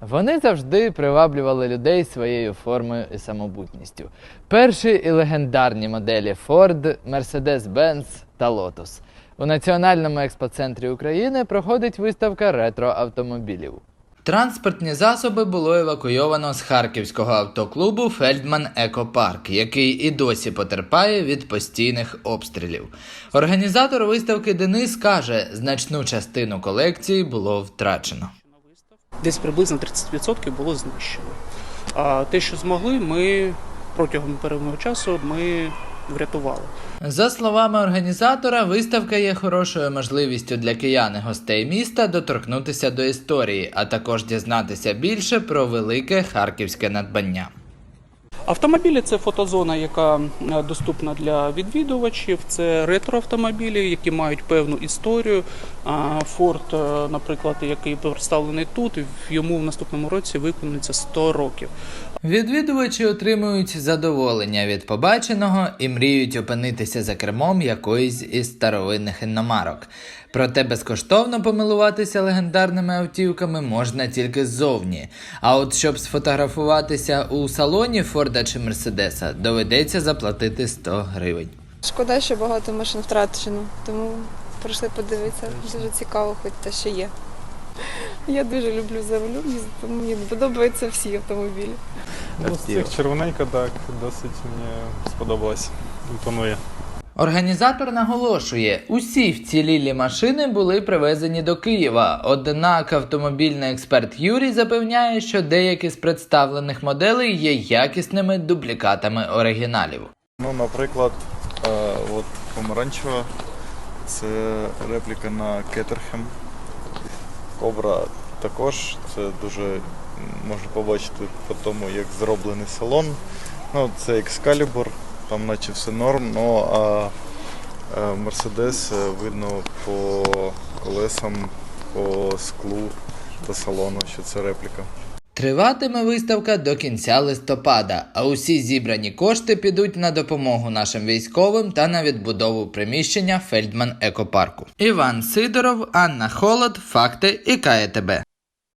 Вони завжди приваблювали людей своєю формою і самобутністю. Перші і легендарні моделі Ford, Mercedes-Benz та Lotus. У Національному експоцентрі України проходить виставка ретро-автомобілів. Транспортні засоби було евакуйовано з харківського автоклубу Фельдман Екопарк, який і досі потерпає від постійних обстрілів. Організатор виставки Денис каже, значну частину колекції було втрачено. Десь приблизно 30% було знищено. А те, що змогли, ми протягом певного часу ми врятували. За словами організатора, виставка є хорошою можливістю для киян і гостей міста доторкнутися до історії, а також дізнатися більше про велике харківське надбання. Автомобілі це фотозона, яка е, доступна для відвідувачів. Це ретроавтомобілі, які мають певну історію. Форд, е, наприклад, який представлений тут, йому в наступному році виконується 100 років. Відвідувачі отримують задоволення від побаченого і мріють опинитися за кермом якоїсь із старовинних іномарок. Проте безкоштовно помилуватися легендарними автівками можна тільки ззовні. А от щоб сфотографуватися у салоні Форда чи Мерседеса, доведеться заплатити 100 гривень. Шкода, що багато машин втрачено, тому прийшли подивитися. Дуже цікаво, хоч те, що є. Я дуже люблю землю, мені подобаються всі автомобілі. Ну, з цих червоненька так досить мені сподобалось. Імпонує. Організатор наголошує, усі вцілілі машини були привезені до Києва. Однак автомобільний експерт Юрій запевняє, що деякі з представлених моделей є якісними дублікатами оригіналів. Ну, наприклад, е, от помаранчева це репліка на Кеттерхем. Кобра також це дуже можна побачити по тому, як зроблений салон. Ну, це Excalibur, там наче все норм, ну а е, Мерседес е, видно по колесам, по склу та салону, що це репліка. Триватиме виставка до кінця листопада, а усі зібрані кошти підуть на допомогу нашим військовим та на відбудову приміщення Фельдман Екопарку. Іван Сидоров, Анна Холод, Факти і КАЕТБ.